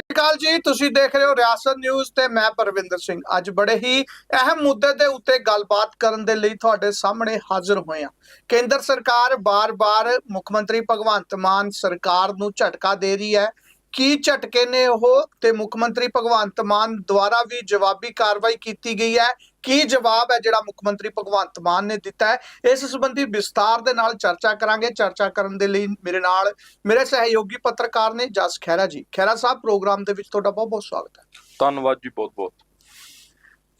ਸਤਿ ਸ਼੍ਰੀ ਅਕਾਲ ਜੀ, ਤੁਸੀਂ ਦੇਖ ਰਹੇ ਹੋ ਰਿਆਸਤ ਨਿਊਜ਼ ਤੇ ਮੈਂ ਪਰਵਿੰਦਰ ਸਿੰਘ। ਅੱਜ ਬੜੇ ਹੀ ਅਹਿਮ ਮੁੱਦੇ ਦੇ ਉੱਤੇ ਗੱਲਬਾਤ ਕਰਨ ਦੇ ਲਈ ਤੁਹਾਡੇ ਸਾਹਮਣੇ ਹਾਜ਼ਰ ਹੋਏ ਹਾਂ। ਕੇਂਦਰ ਸਰਕਾਰ ਬਾਰ-ਬਾਰ ਮੁੱਖ ਮੰਤਰੀ ਭਗਵੰਤ ਮਾਨ ਸਰਕਾਰ ਨੂੰ ਝਟਕਾ ਦੇ ਰਹੀ ਹੈ। ਕੀ ਝਟਕੇ ਨੇ ਉਹ? ਤੇ ਮੁੱਖ ਮੰਤਰੀ ਭਗਵੰਤ ਮਾਨ ਦੁਆਰਾ ਵੀ ਜਵਾਬੀ ਕਾਰਵਾਈ ਕੀਤੀ ਗਈ ਹੈ। ਕੀ ਜਵਾਬ ਹੈ ਜਿਹੜਾ ਮੁੱਖ ਮੰਤਰੀ ਭਗਵੰਤ ਮਾਨ ਨੇ ਦਿੱਤਾ ਹੈ? ਇਸ ਸੰਬੰਧੀ ਵਿਸਤਾਰ ਦੇ ਨਾਲ ਚਰਚਾ ਕਰਾਂਗੇ। ਚਰਚਾ ਕਰਨ ਦੇ ਲਈ ਮੇਰੇ ਨਾਲ ਮੇਰੇ ਸਹਿਯੋਗੀ ਪੱਤਰਕਾਰ ਨੇ ਜਸ ਖਹਿਰਾ ਜੀ। ਖਹਿਰਾ ਸਾਹਿਬ, ਪ੍ਰੋਗਰਾਮ ਦੇ ਵਿੱਚ ਤੁਹਾਡਾ ਬਹੁਤ ਬਹੁਤ ਸਵਾਗਤ ਹੈ। ਧੰਨਵਾਦ ਜੀ ਬਹੁਤ ਬਹੁਤ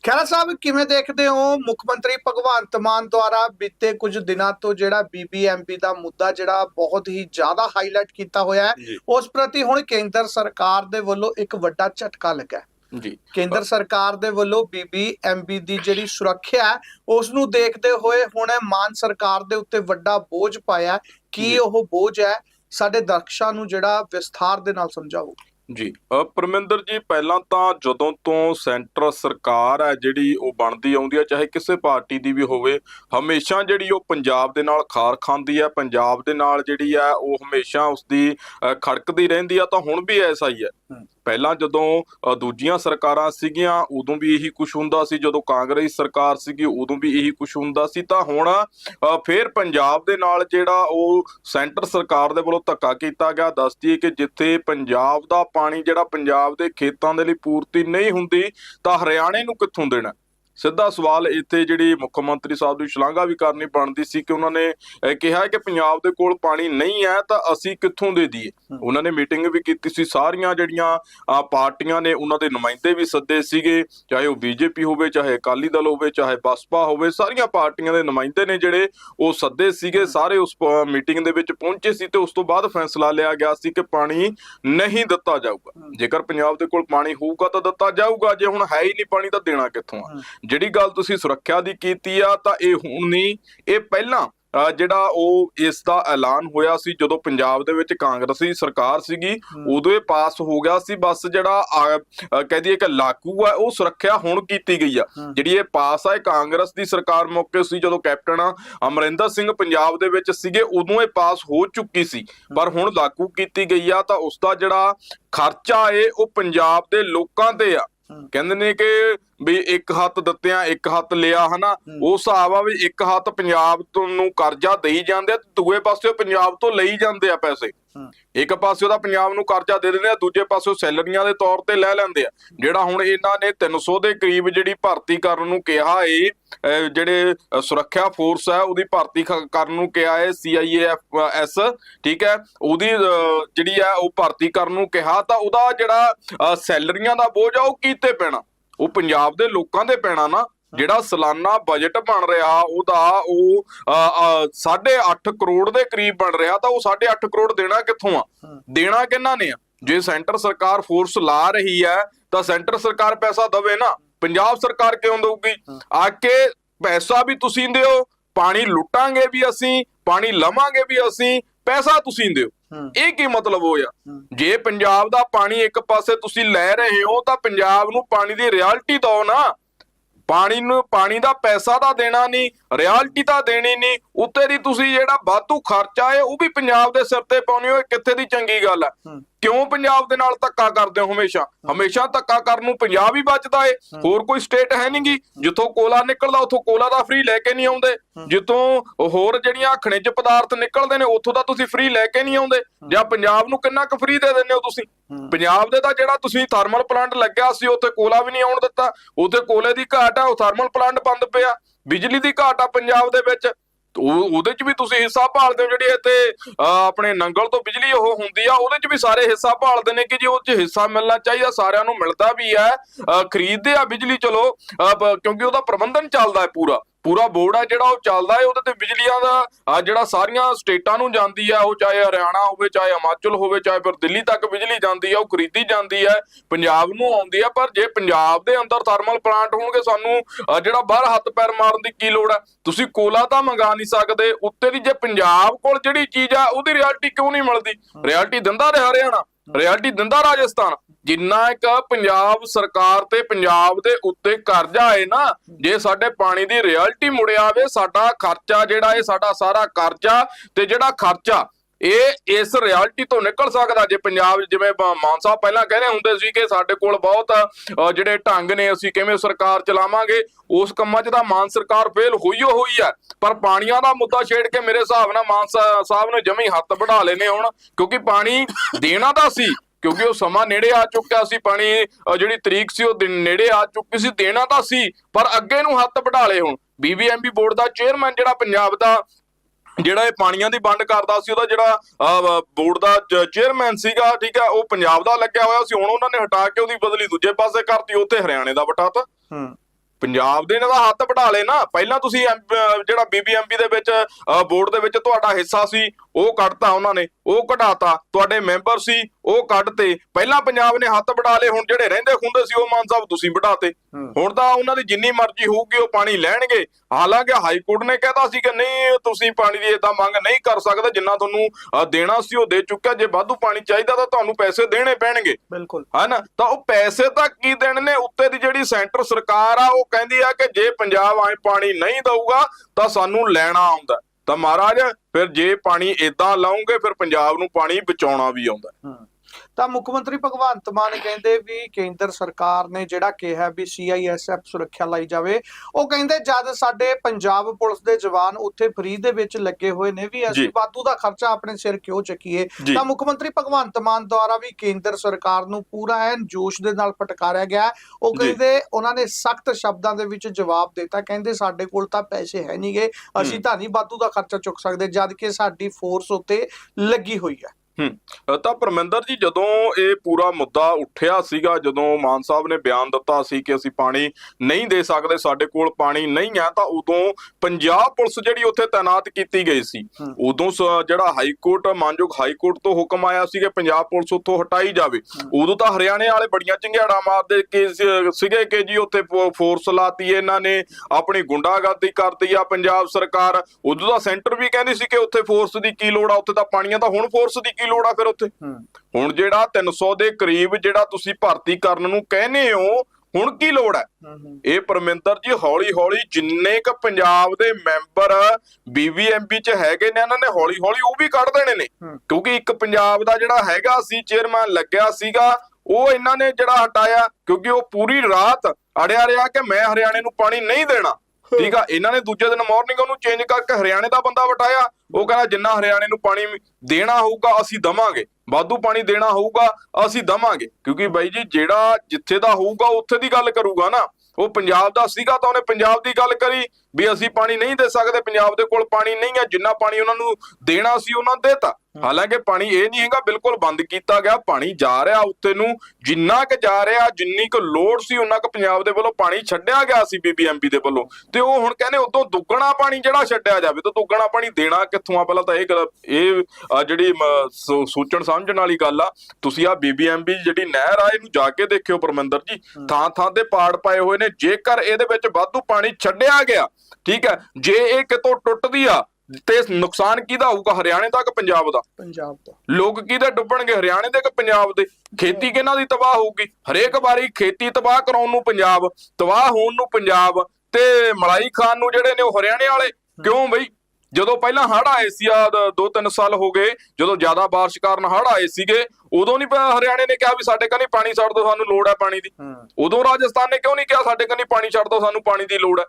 ਖਹਿਰਾ ਸਾਹਿਬ ਕਿਵੇਂ ਦੇਖਦੇ ਹੋ ਮੁੱਖ ਮੰਤਰੀ ਭਗਵੰਤ ਮਾਨ ਦੁਆਰਾ ਬੀਤੇ ਕੁਝ ਦਿਨਾਂ ਤੋਂ ਜਿਹੜਾ ਬੀਬੀਐਮਪੀ ਦਾ ਮੁੱਦਾ ਜਿਹੜਾ ਬਹੁਤ ਹੀ ਜ਼ਿਆਦਾ ਹਾਈਲਾਈਟ ਕੀਤਾ ਹੋਇਆ ਹੈ ਉਸ ਪ੍ਰਤੀ ਹੁਣ ਕੇਂਦਰ ਸਰਕਾਰ ਦੇ ਵੱਲੋਂ ਇੱਕ ਵੱਡਾ ਝਟਕਾ ਲੱਗਾ। ਜੀ ਕੇਂਦਰ ਸਰਕਾਰ ਦੇ ਵੱਲੋਂ ਬੀਬੀਐਮਬੀ ਦੀ ਜਿਹੜੀ ਸੁਰੱਖਿਆ ਉਸ ਨੂੰ ਦੇਖਦੇ ਹੋਏ ਹੁਣ ਮਾਨ ਸਰਕਾਰ ਦੇ ਉੱਤੇ ਵੱਡਾ ਬੋਝ ਪਾਇਆ। ਕੀ। ਉਹ ਬੋਝ ਹੈ ਸਾਡੇ ਦਰਸ਼ਕਾਂ ਨੂੰ ਜਿਹੜਾ ਵਿਸਥਾਰ ਦੇ ਨਾਲ ਸਮਝਾਓ ਜੀ। ਪਰਮਿੰਦਰ ਜੀ ਪਹਿਲਾਂ ਤਾਂ ਜਦੋਂ ਤੋਂ ਸੈਂਟਰ ਸਰਕਾਰ ਹੈ ਜਿਹੜੀ ਉਹ ਬਣਦੀ ਆਉਂਦੀ ਹੈ ਚਾਹੇ ਕਿਸੇ ਪਾਰਟੀ ਦੀ ਵੀ ਹੋਵੇ ਹਮੇਸ਼ਾ ਜਿਹੜੀ ਉਹ ਪੰਜਾਬ ਦੇ ਨਾਲ ਖਾਰ ਖਾਂਦੀ ਹੈ ਪੰਜਾਬ ਦੇ ਨਾਲ ਜਿਹੜੀ ਹੈ ਉਹ ਹਮੇਸ਼ਾ ਉਸਦੀ ਅ, ਖੜਕਦੀ ਰਹਿੰਦੀ ਆ ਤਾਂ ਹੁਣ ਵੀ ਐਸਾ ਹੀ ਹੈ। ਪਹਿਲਾਂ ਜਦੋਂ ਦੂਜੀਆਂ ਸਰਕਾਰਾਂ ਸੀਗੀਆਂ ਉਦੋਂ ਵੀ ਇਹੀ ਕੁਝ ਹੁੰਦਾ ਸੀ। ਜਦੋਂ ਕਾਂਗਰਸ ਸਰਕਾਰ ਸੀਗੀ ਉਦੋਂ ਵੀ ਇਹੀ ਕੁਝ ਹੁੰਦਾ ਸੀ। ਤਾਂ ਹੁਣ ਅ, ਫਿਰ ਪੰਜਾਬ ਦੇ ਨਾਲ ਜਿਹੜਾ ਉਹ ਸੈਂਟਰ ਸਰਕਾਰ ਦੇ ਵੱਲੋਂ ਧੱਕਾ ਕੀਤਾ ਗਿਆ। ਦੱਸਦੀ ਹੈ ਕਿ ਜਿੱਥੇ ਪੰਜਾਬ ਦਾ ਪਾਣੀ ਜਿਹੜਾ ਪੰਜਾਬ ਦੇ ਖੇਤਾਂ ਦੇ ਲਈ ਪੂਰਤੀ ਨਹੀਂ ਹੁੰਦੀ ਤਾਂ ਹਰਿਆਣੇ ਨੂੰ ਕਿੱਥੋਂ ਦੇਣਾ? ਸਿੱਧਾ ਸਵਾਲ ਇੱਥੇ ਜਿਹੜੀ ਮੁੱਖ ਮੰਤਰੀ ਸਾਹਿਬ ਦੀ ਸ਼ਲਾਘਾ ਵੀ ਕਰਨੀ ਬਣਦੀ ਸੀ ਕਿ ਉਹਨਾਂ ਨੇ ਕਿਹਾ ਕਿ ਪੰਜਾਬ ਦੇ ਕੋਲ ਪਾਣੀ ਨਹੀਂ ਹੈ ਤਾਂ ਅਸੀਂ ਕਿੱਥੋਂ ਦੇ ਦਈਏ। ਉਹਨਾਂ ਨੇ ਮੀਟਿੰਗ ਵੀ ਕੀਤੀ ਸੀ ਸਾਰੀਆਂ ਜਿਹੜੀਆਂ ਪਾਰਟੀਆਂ ਨੇ ਉਹਨਾਂ ਦੇ ਨੁਮਾਇੰਦੇ ਵੀ ਸੱਦੇ ਸੀਗੇ ਚਾਹੇ ਉਹ ਬੀਜੇਪੀ ਹੋਵੇ ਚਾਹੇ ਅਕਾਲੀ ਦਲ ਹੋਵੇ ਚਾਹੇ ਬਸਪਾ ਹੋਵੇ ਸਾਰੀਆਂ ਪਾਰਟੀਆਂ ਦੇ ਨੁਮਾਇੰਦੇ ਨੇ ਜਿਹੜੇ ਉਹ ਸੱਦੇ ਸੀਗੇ ਸਾਰੇ ਉਸ ਮੀਟਿੰਗ ਦੇ ਵਿੱਚ ਪਹੁੰਚੇ ਸੀ ਤੇ ਉਸ ਤੋਂ ਬਾਅਦ ਫੈਸਲਾ ਲਿਆ ਗਿਆ ਸੀ ਕਿ ਪਾਣੀ ਨਹੀਂ ਦਿੱਤਾ ਜਾਊਗਾ। ਜੇਕਰ ਪੰਜਾਬ ਦੇ ਕੋਲ ਪਾਣੀ ਹੋਊਗਾ ਤਾਂ ਦਿੱਤਾ ਜਾਊਗਾ ਜੇ ਹੁਣ ਹੈ ਹੀ ਨਹੀਂ ਪਾਣੀ ਤਾਂ ਦੇਣਾ ਕਿੱਥੋਂ ਆ। ਜਿਹੜੀ ਗੱਲ ਤੁਸੀਂ ਸੁਰੱਖਿਆ ਦੀ ਕੀਤੀ ਆ ਤਾਂ ਇਹ ਹੁਣ ਨਹੀਂ ਇਹ ਪਹਿਲਾਂ ਜਿਹੜਾ ਉਹ ਇਸ ਦਾ ਐਲਾਨ ਹੋਇਆ ਸੀ ਜਦੋਂ ਪੰਜਾਬ ਦੇ ਵਿੱਚ ਕਾਂਗਰਸੀ ਸਰਕਾਰ ਸੀਗੀ। ਉਦੋਂ ਇਹ ਪਾਸ ਹੋ ਗਿਆ ਸੀ ਬਸ ਜਿਹੜਾ ਕਹਿ ਦਈਏ ਕਿ ਲਾਗੂ ਆ ਉਹ ਸੁਰੱਖਿਆ ਹੁਣ ਕੀਤੀ ਗਈ ਆ। ਜਿਹੜੀ ਇਹ ਪਾਸ ਆ ਇਹ ਕਾਂਗਰਸ ਦੀ ਸਰਕਾਰ ਮੌਕੇ ਸੀ ਜਦੋਂ ਕੈਪਟਨ ਅਮਰਿੰਦਰ ਸਿੰਘ ਪੰਜਾਬ ਦੇ ਵਿੱਚ ਸੀਗੇ ਉਦੋਂ ਇਹ ਪਾਸ ਹੋ ਚੁੱਕੀ ਸੀ ਪਰ ਹੁਣ ਲਾਗੂ ਕੀਤੀ ਗਈ ਆ ਤਾਂ ਉਸ ਦਾ ਜਿਹੜਾ ਖਰਚਾ ਏ ਉਹ ਪੰਜਾਬ ਦੇ ਲੋਕਾਂ ਤੇ ਆ। ਕਹਿੰਦੇ ਨੇ ਕਿ ਵੀ ਇੱਕ ਹੱਥ ਦਿੱਤਿਆਂ ਇੱਕ ਹੱਥ ਲਿਆ ਹਨਾ। ਉਹ ਹਿਸਾਬ ਆ ਵੀ ਇੱਕ ਹੱਥ ਪੰਜਾਬ ਤੋਂ ਨੂੰ ਕਰਜ਼ਾ ਦੇਈ ਜਾਂਦੇ ਆ ਤੇ ਦੂਏ ਪਾਸੇ ਪੰਜਾਬ ਤੋਂ ਲਈ ਜਾਂਦੇ ਆ ਪੈਸੇ। ਇੱਕ ਪਾਸੇ ਉਹਦਾ ਪੰਜਾਬ ਨੂੰ ਕਰਜ਼ਾ ਦੇ ਦਿੰਦੇ ਆ ਦੂਜੇ ਪਾਸੇ ਸੈਲਰੀਆਂ ਦੇ ਤੌਰ ਤੇ ਲੈ ਲੈਂਦੇ ਆ। ਜਿਹੜਾ ਹੁਣ ਇਹਨਾਂ ਨੇ 300 ਦੇ ਕਰੀਬ ਜਿਹੜੀ ਭਰਤੀ ਕਰਨ ਨੂੰ ਕਿਹਾ ਏ ਜਿਹੜੇ ਸੁਰੱਖਿਆ ਫੋਰਸ ਹੈ ਉਹਦੀ ਭਰਤੀ ਕਰਨ ਨੂੰ ਕਿਹਾ ਏ ਸੀਆਈਏਐਫ ਐਸ ਠੀਕ ਹੈ? ਉਹਦੀ ਜਿਹੜੀ ਹੈ ਉਹ ਭਰਤੀ ਕਰਨ ਨੂੰ ਕਿਹਾ ਤਾਂ ਉਹਦਾ ਜਿਹੜਾ ਸੈਲਰੀਆਂ ਦਾ ਬੋਝ ਆ ਉਹ ਕੀਤੇ ਪੈਣਾ। ਉਹ ਪੰਜਾਬ ਦੇ ਲੋਕਾਂ ਦੇ ਪੈਣਾ ਨਾ ਜਿਹੜਾ ਸਾਲਾਨਾ ਬਜਟ ਬਣ ਰਿਹਾ ਉਹਦਾ ਉਹ 8.5 ਕਰੋੜ ਦੇ ਕਰੀਬ ਬਣ ਰਿਹਾ ਤਾਂ ਉਹ 8.5 ਕਰੋੜ ਦੇਣਾ ਕਿੱਥੋਂ ਆ। ਦੇਣਾ ਕਿੰਨਾ ਨੇ ਆ ਜੇ ਸੈਂਟਰ ਸਰਕਾਰ ਫੋਰਸ ਲਾ ਰਹੀ ਹੈ ਤਾਂ ਸੈਂਟਰ ਸਰਕਾਰ ਪੈਸਾ ਦਵੇ ਨਾ ਪੰਜਾਬ ਸਰਕਾਰ ਕਿਉਂ ਦਊਗੀ। ਆ ਕੇ ਪੈਸਾ ਵੀ ਤੁਸੀਂ ਦਿਓ ਪਾਣੀ ਲੁੱਟਾਂਗੇ ਵੀ ਅਸੀਂ ਪਾਣੀ ਲਵਾਂਗੇ ਵੀ ਅਸੀਂ ਪੈਸਾ ਤੁਸੀਂ ਦਿਓ। ਇਹ ਕੀ ਮਤਲਬ ਹੋਇਆ। ਜੇ ਪੰਜਾਬ ਦਾ ਪਾਣੀ ਇੱਕ ਪਾਸੇ ਤੁਸੀਂ ਲੈ ਰਹੇ ਹੋ ਤਾਂ ਪੰਜਾਬ ਨੂੰ ਪਾਣੀ ਦੀ ਰਿਐਲਿਟੀ ਦਿਓ ਨਾ। ਪਾਣੀ ਨੂੰ ਪਾਣੀ ਦਾ ਪੈਸਾ ਤਾਂ ਦੇਣਾ ਨਹੀਂ ਰਿਐਲਿਟੀ ਤਾਂ ਦੇਣੀ ਨਹੀਂ ਉੱਤੇ ਦੀ ਤੁਸੀਂ ਜਿਹੜਾ ਵਾਧੂ ਖਰਚਾ ਹੈ ਉਹ ਵੀ ਪੰਜਾਬ ਦੇ ਸਿਰ ਤੇ ਪਾਉਣੀ ਹੋ ਇਹ ਕਿੱਥੇ ਦੀ ਚੰਗੀ ਗੱਲ ਹੈ। ਕਿਉਂ ਪੰਜਾਬ ਦੇ ਨਾਲ ਧੱਕਾ ਕਰਦੇ ਹੋ ਹਮੇਸ਼ਾ? ਹਮੇਸ਼ਾ ਧੱਕਾ ਕਰਨ ਨੂੰ ਪੰਜਾਬ ਹੀ ਬਚਦਾ ਏ। ਹੋਰ ਕੋਈ ਸਟੇਟ ਹੈ ਨਹੀਂਗੀ ਜਿੱਥੋਂ ਕੋਲਾ ਨਿਕਲਦਾ ਉੱਥੋਂ ਕੋਲਾ ਦਾ ਫ੍ਰੀ ਲੈ ਕੇ ਨਹੀਂ ਆਉਂਦੇ। ਜਿੱਥੋਂ ਹੋਰ ਜਿਹੜੀਆਂ ਖਣਿਜ ਪਦਾਰਥ ਨਿਕਲਦੇ ਨੇ ਉੱਥੋਂ ਦਾ ਤੁਸੀਂ ਫ੍ਰੀ ਲੈ ਕੇ ਨਹੀਂ ਆਉਂਦੇ। ਜਾਂ ਪੰਜਾਬ ਨੂੰ ਕਿੰਨਾ ਕੁ ਫ੍ਰੀ ਦੇ ਦਿੰਦੇ ਹੋ ਤੁਸੀਂ। ਪੰਜਾਬ ਦੇ ਤਾਂ ਜਿਹੜਾ ਤੁਸੀਂ ਥਰਮਲ ਪਲਾਂਟ ਲੱਗਿਆ ਸੀ ਉੱਥੇ ਕੋਲਾ ਵੀ ਨਹੀਂ ਆਉਣ ਦਿੱਤਾ। ਉੱਥੇ ਕੋਲੇ ਦੀ ਘਾਟ ਆ ਉਹ ਥਰਮਲ ਪਲਾਂਟ ਬੰਦ ਪਿਆ। ਬਿਜਲੀ ਦੀ ਘਾਟ ਆ ਪੰਜਾਬ ਦੇ ਵਿੱਚ ਉਹਦੇ ਚ ਵੀ ਤੁਸੀਂ ਹਿੱਸਾ ਭਾਲਦੇ ਹੋ ਜਿਹੜੀ ਇੱਥੇ ਅਹ, ਆਪਣੇ ਨੰਗਲ ਤੋਂ ਬਿਜਲੀ ਉਹ ਹੁੰਦੀ ਆ ਉਹਦੇ ਚ ਵੀ ਸਾਰੇ ਹਿੱਸਾ ਭਾਲਦੇ ਨੇ ਕਿ ਜੀ ਉਹ ਚ ਹਿੱਸਾ ਮਿਲਣਾ ਚਾਹੀਦਾ ਸਾਰਿਆਂ ਨੂੰ ਮਿਲਦਾ ਵੀ ਹੈ। ਅਹ, ਖਰੀਦਦੇ ਆ ਬਿਜਲੀ ਚਲੋ ਅਹ, ਕਿਉਂਕਿ ਉਹਦਾ ਪ੍ਰਬੰਧਨ ਚੱਲਦਾ ਹੈ ਪੂਰਾ। ਪੂਰਾ ਬੋਰਡ ਆ ਜਿਹੜਾ ਉਹ ਚੱਲਦਾ ਹੈ ਉਹਦੇ ਤੇ ਬਿਜਲੀਆਂ ਦਾ ਆ ਜਿਹੜਾ ਸਾਰੀਆਂ ਸਟੇਟਾਂ ਨੂੰ ਜਾਂਦੀ ਆ ਉਹ ਚਾਹੇ ਹਰਿਆਣਾ ਹੋਵੇ ਚਾਹੇ ਹਿਮਾਚਲ ਹੋਵੇ ਚਾਹੇ ਫਿਰ ਦਿੱਲੀ ਤੱਕ ਬਿਜਲੀ ਜਾਂਦੀ ਆ ਉਹ ਖਰੀਦੀ ਜਾਂਦੀ ਹੈ ਪੰਜਾਬ ਨੂੰ ਆਉਂਦੀ ਆ ਪਰ ਜੇ ਪੰਜਾਬ ਦੇ ਅੰਦਰ ਥਰਮਲ ਪਲਾਂਟ ਹੋਣਗੇ ਸਾਨੂੰ ਜਿਹੜਾ ਬਾਹਰ ਹੱਥ ਪੈਰ ਮਾਰਨ ਦੀ ਕੀ ਲੋੜ ਆ? ਤੁਸੀਂ ਕੋਲਾ ਤਾਂ ਮੰਗਾ ਨਹੀਂ ਸਕਦੇ ਉੱਤੇ ਦੀ ਜੇ ਪੰਜਾਬ ਕੋਲ ਜਿਹੜੀ ਚੀਜ਼ ਆ ਉਹਦੀ ਰਿਐਲਿਟੀ ਕਿਉਂ ਨਹੀਂ ਮਿਲਦੀ? ਰਿਐਲਿਟੀ ਦਿੰਦਾ ਰਿਹਾ ਹਰਿਆਣਾ। ਰਿਐਲਿਟੀ ਦਿੰਦਾ ਰਾਜਸਥਾਨ। ਜਿੰਨਾ ਇੱਕ ਪੰਜਾਬ ਸਰਕਾਰ ਤੇ ਪੰਜਾਬ ਦੇ ਉੱਤੇ ਕਰਜ਼ਾ ਹੈ ਨਾ, ਜੇ ਸਾਡੇ ਪਾਣੀ ਦੀ ਰਿਐਲਿਟੀ ਮੁੜਿਆ ਆਵੇ, ਸਾਡਾ ਖਰਚਾ ਜਿਹੜਾ ਇਹ ਸਾਡਾ ਸਾਰਾ ਕਰਜ਼ਾ ਤੇ ਜਿਹੜਾ ਖਰਚਾ ਇਹ ਇਸ ਰਿਐਲਿਟੀ ਤੋਂ ਨਿਕਲ ਸਕਦਾ ਜੇ ਪੰਜਾਬ ਜਿਵੇਂ ਮਾਨ ਸਾਹਿਬ ਪਹਿਲਾਂ ਕਹਿੰਦੇ ਹੁੰਦੇ ਸੀ ਕਿ ਸਾਡੇ ਕੋਲ ਬਹੁਤ ਜਿਹੜੇ ਢੰਗ ਨੇ, ਅਸੀਂ ਕਿਵੇਂ ਸਰਕਾਰ ਚਲਾਵਾਂਗੇ, ਉਸ ਕੰਮਾਂ 'ਚ ਤਾਂ ਮਾਨ ਸਰਕਾਰ ਫੇਲ ਹੋਈ ਓ ਹੋਈ ਹੈ ਪਰ ਪਾਣੀਆਂ ਦਾ ਮੁੱਦਾ ਛੇੜ ਕੇ ਮੇਰੇ ਹਿਸਾਬ ਨਾਲ ਮਾਨ ਸਾਹਿਬ ਨੇ ਜਮੀ ਹੱਥ ਵਢਾ ਲੈਨੇ ਹੁਣ, ਕਿਉਂਕਿ ਪਾਣੀ ਦੇਣਾ ਤਾਂ ਸੀ, ਕਿਉਂਕਿ ਉਹ ਸਮਾਂ ਨੇੜੇ ਆ ਚੁੱਕਿਆ ਸੀ, ਪਾਣੀ ਜਿਹੜੀ ਤਰੀਕ ਸੀ ਉਹ ਨੇੜੇ ਆ ਚੁੱਕੀ ਸੀ, ਦੇਣਾ ਤਾਂ ਸੀ, ਪਰ ਅੱਗੇ ਨੂੰ ਹੱਥ ਵਢਾ ਲਏ ਹੁਣ। ਬੀਬੀਐਮਬੀ ਬੋਰਡ ਦਾ ਚੇਅਰਮੈਨ ਜਿਹੜਾ ਪੰਜਾਬ ਦਾ ਜਿਹੜਾ ਇਹ ਪਾਣੀਆਂ ਦੀ ਵੰਡ ਕਰਦਾ ਸੀ ਉਹਦਾ ਜਿਹੜਾ ਬੋਰਡ ਦਾ ਚੇਅਰਮੈਨ ਸੀਗਾ ਠੀਕ ਹੈ ਉਹ ਪੰਜਾਬ ਦਾ ਲੱਗਿਆ ਹੋਇਆ ਸੀ ਹੁਣ ਉਹਨਾਂ ਨੇ ਹਟਾ ਕੇ ਉਹਦੀ ਬਦਲੀ ਦੂਜੇ ਪਾਸੇ ਕਰਤੀ ਉੱਥੇ ਹਰਿਆਣੇ ਦਾ ਵਟਾਤਾ। ਹੂੰ। ਪੰਜਾਬ ਦੇ ਇਹਨਾਂ ਦਾ ਹੱਥ ਵਢਾ ਲਏ ਨਾ ਪਹਿਲਾਂ ਤੁਸੀਂ ਜਿਹੜਾ ਬੀਬੀਐਮਪੀ ਦੇ ਵਿੱਚ ਬੋਰਡ ਦੇ ਵਿੱਚ ਤੁਹਾਡਾ ਹਿੱਸਾ ਸੀ ਉਹ ਕੱਢਤਾ ਉਹਨਾਂ ਨੇ ਉਹ ਕਢਾਤਾ ਤੁਹਾਡੇ ਮੈਂਬਰ ਸੀ ਉਹ ਕੱਢਤੇ। ਪਹਿਲਾਂ ਪੰਜਾਬ ਨੇ ਹੱਥ ਵਢਾ ਲਏ ਹੁਣ ਜਿਹੜੇ ਰਹਿੰਦੇ ਖੁੰਦੇ ਸੀ ਉਹ ਮਾਨ ਸਾਹਿਬ ਤੁਸੀਂ ਵਢਾਤੇ। ਹੂੰ। ਹੁਣ ਤਾਂ ਉਹਨਾਂ ਦੀ ਜਿੰਨੀ ਮਰਜ਼ੀ ਹੋਊਗੀ ਉਹ ਪਾਣੀ ਲੈਣਗੇ। ਹਾਲਾਂਕਿ ਹਾਈ ਕੋਰਟ ਨੇ ਕਹਿਤਾ ਸੀ ਕਿ ਨਹੀਂ ਤੁਸੀਂ ਪਾਣੀ ਦੀ ਇਦਾਂ ਮੰਗ ਨਹੀਂ ਕਰ ਸਕਦੇ ਜਿੰਨਾ ਤੁਹਾਨੂੰ ਦੇਣਾ ਸੀ ਉਹ ਦੇ ਚੁੱਕਿਆ। ਜੇ ਵਾਧੂ ਪਾਣੀ ਚਾਹੀਦਾ ਤਾਂ ਤੁਹਾਨੂੰ ਪੈਸੇ ਦੇਣੇ ਪੈਣਗੇ। ਬਿਲਕੁਲ। ਹਨਾ? ਤਾਂ ਉਹ ਪੈਸੇ ਤਾਂ ਕੀ ਦੇਣ ਨੇ? ਉੱਤੇ ਦੀ ਜਿਹੜੀ ਸੈਂਟਰ ਸਰਕਾਰ ਆ ਉਹ ਕਹਿੰਦੀ ਆ ਕਿ ਜੇ ਪੰਜਾਬ ਆਏ ਪਾਣੀ ਨਹੀਂ ਦਊਗਾ ਤਾਂ ਸਾਨੂੰ ਲੈਣਾ ਆਉਂਦਾ। ਤਾਂ ਮਹਾਰਾਜ ਫਿਰ ਜੇ ਪਾਣੀ ਇਦਾਂ ਲਾਉਂਗੇ ਫਿਰ ਪੰਜਾਬ ਨੂੰ ਪਾਣੀ ਬਚਾਉਣਾ ਵੀ ਆਉਂਦਾ ਤਾਂ ਮੁੱਖ ਮੰਤਰੀ ਭਗਵੰਤ ਮਾਨ ਕਹਿੰਦੇ ਵੀ ਕੇਂਦਰ ਸਰਕਾਰ ਨੇ ਜਿਹੜਾ ਕਿਹਾ ਵੀ ਸੀਆਈਐਸਐਫ ਸੁਰੱਖਿਆ ਲਈ ਜਾਵੇ ਉਹ ਕਹਿੰਦੇ ਜਦ ਸਾਡੇ ਪੰਜਾਬ ਪੁਲਿਸ ਦੇ ਜਵਾਨ ਉੱਥੇ ਫਰੀ ਦੇ ਵਿੱਚ ਲੱਗੇ ਹੋਏ ਨੇ ਵੀ ਅਸੀਂ। ਵਾਧੂ ਦਾ ਖਰਚਾ ਆਪਣੇ ਸਿਰ ਕਿਉਂ ਚੱਕੀਏ ਤਾਂ ਮੁੱਖ ਮੰਤਰੀ ਭਗਵੰਤ ਮਾਨ ਦੁਆਰਾ ਵੀ ਕੇਂਦਰ ਸਰਕਾਰ ਨੂੰ ਪੂਰਾ ਐਨ ਜੋਸ਼ ਦੇ ਨਾਲ ਫਟਕਾਰਿਆ ਗਿਆ ਉਹ। ਕਹਿੰਦੇ ਉਹਨਾਂ ਨੇ ਸਖਤ ਸ਼ਬਦਾਂ ਦੇ ਵਿੱਚ ਜਵਾਬ ਦਿੱਤਾ ਕਹਿੰਦੇ ਸਾਡੇ ਕੋਲ ਤਾਂ ਪੈਸੇ ਹੈ ਨਹੀਂਗੇ ਅਸੀਂ। ਤਾਂ ਨਹੀਂ ਵਾਧੂ ਦਾ ਖਰਚਾ ਚੁੱਕ ਸਕਦੇ ਜਦ ਕਿ ਸਾਡੀ ਫੋਰਸ ਉੱਤੇ ਲੱਗੀ ਹੋਈ ਹੈ ਤਾਂ ਪਰਮਿੰਦਰ ਜੀ ਜਦੋਂ ਇਹ ਪੂਰਾ ਮੁੱਦਾ ਉੱਠਿਆ ਸੀਗਾ ਜਦੋਂ ਮਾਨ ਸਾਹਿਬ ਨੇ ਬਿਆਨ ਦਿੱਤਾ ਸੀ ਕਿ ਅਸੀਂ ਪਾਣੀ ਨਹੀਂ ਦੇ ਸਕਦੇ ਸਾਡੇ ਕੋਲ ਪਾਣੀ ਨਹੀਂ ਆ ਤਾਂ ਉਦੋਂ ਪੰਜਾਬ ਪੁਲਿਸ ਜਿਹੜੀ ਉੱਥੇ ਤਾਇਨਾਤ ਕੀਤੀ ਗਈ ਸੀ। ਉਦੋਂ ਜਿਹੜਾ ਹਾਈ ਕੋਰਟ ਮਾਨਯੋਗ ਹਾਈ ਕੋਰਟ ਤੋਂ ਹੁਕਮ ਆਇਆ ਸੀ ਕਿ ਪੰਜਾਬ ਪੁਲਿਸ ਉੱਥੋਂ ਹਟਾਈ ਜਾਵੇ। ਉਦੋਂ ਤਾਂ ਹਰਿਆਣੇ ਵਾਲੇ ਬੜੀਆਂ ਚੰਗਿਆੜਾ ਮਾਰਦੇ ਕਿ ਸ- ਸੀਗੇ ਕਿ ਜੀ ਉੱਥੇ ਫੋਰਸ ਲਾਤੀ ਇਹਨਾਂ ਨੇ ਆਪਣੀ ਗੁੰਡਾਗਰਦੀ ਕਰਦੀ ਆ ਪੰਜਾਬ ਸਰਕਾਰ। ਉਦੋਂ ਤਾਂ ਸੈਂਟਰ ਵੀ ਕਹਿੰਦੀ ਸੀ ਕਿ ਉੱਥੇ ਫੋਰਸ ਦੀ ਕੀ ਲੋੜ ਆ ਉੱਥੇ ਤਾਂ ਪਾਣੀਆਂ ਤਾਂ ਹੁਣ ਫੋਰਸ ਦੀ ਕੀ ਲੋੜ ਆ ਫਿਰ ਉੱਥੇ? ਹੁਣ ਜਿਹੜਾ 300 ਦੇ ਕਰੀਬ ਜਿਹੜਾ ਤੁਸੀਂ ਭਰਤੀ ਕਰਨ ਨੂੰ ਕਹਿੰਦੇ ਹੋ ਹੁਣ ਕੀ ਲੋੜ ਹੈ ਇਹ ਪਰਮਿੰਦਰ ਜੀ ਹੌਲੀ ਹੌਲੀ ਜਿੰਨੇ ਕ ਪੰਜਾਬ ਦੇ ਮੈਂਬਰ ਬੀਬੀਐਮਪੀ ਚ ਹੈਗੇ ਨੇ ਇਹਨਾਂ ਨੇ ਹੌਲੀ ਹੌਲੀ ਉਹ ਵੀ ਕੱਢ ਦੇਣੇ ਨੇ। ਕਿਉਂਕਿ ਇੱਕ ਪੰਜਾਬ ਦਾ ਜਿਹੜਾ ਹੈਗਾ ਸੀ ਚੇਅਰਮੈਨ ਲੱਗਿਆ ਸੀਗਾ ਉਹ ਇਹਨਾਂ ਨੇ ਜਿਹੜਾ ਹਟਾਇਆ ਕਿਉਂਕਿ ਉਹ ਪੂਰੀ ਰਾਤ ਅੜਿਆ ਰਿਹਾ ਕਿ ਮੈਂ ਹਰਿਆਣੇ ਨੂੰ ਪਾਣੀ ਨਹੀਂ ਦੇਣਾ। ਠੀਕ ਆ, ਇਹਨਾਂ ਨੇ ਦੂਜੇ ਦਿਨ ਮਾਰਨਿੰਗ ਉਹਨੂੰ ਚੇਂਜ ਕਰਕੇ ਹਰਿਆਣੇ ਦਾ ਬੰਦਾ ਵਟਾਇਆ। ਉਹ ਕਹਿੰਦਾ, ਜਿੰਨਾ ਹਰਿਆਣੇ ਨੂੰ ਪਾਣੀ ਦੇਣਾ ਹੋਊਗਾ, ਅਸੀਂ ਦਵਾਂਗੇ। ਵਾਧੂ ਪਾਣੀ ਦੇਣਾ ਹੋਊਗਾ, ਅਸੀਂ ਦਵਾਂਗੇ। ਕਿਉਂਕਿ ਬਾਈ ਜੀ, ਜਿਹੜਾ ਜਿੱਥੇ ਦਾ ਹੋਊਗਾ, ਉੱਥੇ ਦੀ ਗੱਲ ਕਰੂਗਾ ਨਾ। ਉਹ ਪੰਜਾਬ ਦਾ ਸੀਗਾ ਤਾਂ ਉਹਨੇ ਪੰਜਾਬ ਦੀ ਗੱਲ ਕਰੀ ਵੀ ਅਸੀਂ ਪਾਣੀ ਨਹੀਂ ਦੇ ਸਕਦੇ। ਪੰਜਾਬ ਦੇ ਕੋਲ ਪਾਣੀ ਨਹੀਂ ਹੈ, ਜਿੰਨਾ ਪਾਣੀ ਉਹਨਾਂ ਨੂੰ ਦੇਣਾ ਸੀ ਉਹਨਾਂ ਦੇਤਾ। ਹਾਲਾਂਕਿ ਪਾਣੀ ਇਹ ਨਹੀਂ ਹੈਗਾ ਬਿਲਕੁਲ ਬੰਦ ਕੀਤਾ ਗਿਆ ਪਾਣੀ ਜਾ ਰਿਹਾ ਉੱਤੇ ਨੂੰ ਜਿੰਨਾ ਕੁ ਜਾ ਰਿਹਾ ਜਿੰਨੀ ਕੁ ਲੋੜ ਸੀ ਉਹਨਾਂ ਕੁ ਪੰਜਾਬ ਦੇ ਵੱਲੋਂ ਪਾਣੀ ਛੱਡਿਆ ਗਿਆ ਸੀ ਬੀਬੀਐਮਪੀ ਦੇ ਵੱਲੋਂ। ਤੇ ਉਹ ਹੁਣ ਕਹਿੰਦੇ ਉਦੋਂ ਦੁੱਗਣਾ ਪਾਣੀ ਜਿਹੜਾ ਛੱਡਿਆ ਜਾਵੇ ਤਾਂ ਦੁੱਗਣਾ ਪਾਣੀ ਦੇਣਾ ਕਿੱਥੋਂ ਆ? ਪਹਿਲਾਂ ਤਾਂ ਇਹ ਇਹ ਜਿਹੜੀ ਸੋਚਣ ਸਮਝਣ ਵਾਲੀ ਗੱਲ ਆ ਤੁਸੀਂ ਆ ਬੀਬੀਐਮਬੀ ਜਿਹੜੀ ਨਹਿਰ ਆ ਇਹਨੂੰ ਜਾ ਕੇ ਦੇਖਿਓ ਪਰਮਿੰਦਰ ਜੀ। ਥਾਂ ਥਾਂ ਤੇ ਪਾੜ ਪਾਏ ਹੋਏ ਨੇ ਜੇਕਰ ਇਹਦੇ ਵਿੱਚ ਵਾਧੂ ਪਾਣੀ ਛੱਡਿਆ ਗਿਆ ਠੀਕ ਹੈ ਜੇ ਇਹ ਕਿਤੋਂ ਟੁੱਟਦੀ ਆ ਤੇ ਨੁਕਸਾਨ ਕਿਹਦਾ ਹੋਊਗਾ? ਹਰਿਆਣੇ ਦਾ ਕਿ ਪੰਜਾਬ ਦਾ? ਪੰਜਾਬ ਦਾ। ਲੋਕ ਕਿਹਦੇ ਡੁੱਬਣਗੇ? ਹਰਿਆਣੇ ਦੇ ਕਿ ਪੰਜਾਬ ਦੇ? ਖੇਤੀ ਕਿਹਨਾਂ ਦੀ ਤਬਾਹ ਹੋਊਗੀ? ਹਰੇਕ ਵਾਰੀ ਖੇਤੀ ਤਬਾਹ ਕਰਾਉਣ ਨੂੰ ਪੰਜਾਬ ਤਬਾਹ ਹੋਣ ਨੂੰ ਪੰਜਾਬ ਤੇ ਮਲਾਈ ਖਾਨ ਨੂੰ ਜਿਹੜੇ ਨੇ ਉਹ ਹਰਿਆਣੇ ਵਾਲੇ। ਕਿਉਂ ਬਈ? ਜਦੋਂ ਪਹਿਲਾਂ ਹੜ੍ਹ ਆਏ ਸੀ ਆ 2-3 ਸਾਲ ਹੋ ਗਏ ਜਦੋਂ ਜ਼ਿਆਦਾ ਬਾਰਿਸ਼ ਕਾਰਨ ਹੜ੍ਹ ਆਏ ਸੀਗੇ ਉਦੋਂ ਨਹੀਂ ਹਰਿਆਣੇ ਨੇ ਕਿਹਾ ਵੀ ਸਾਡੇ ਕੰਨੀ ਪਾਣੀ ਛੱਡ ਦਿਓ ਸਾਨੂੰ ਲੋੜ ਹੈ ਪਾਣੀ ਦੀ। ਉਦੋਂ ਰਾਜਸਥਾਨ ਨੇ ਕਿਉਂ ਨਹੀਂ ਕਿਹਾ ਸਾਡੇ ਕੰਨੀ ਪਾਣੀ ਛੱਡ ਦਿਓ ਸਾਨੂੰ ਪਾਣੀ ਦੀ ਲੋੜ ਹੈ।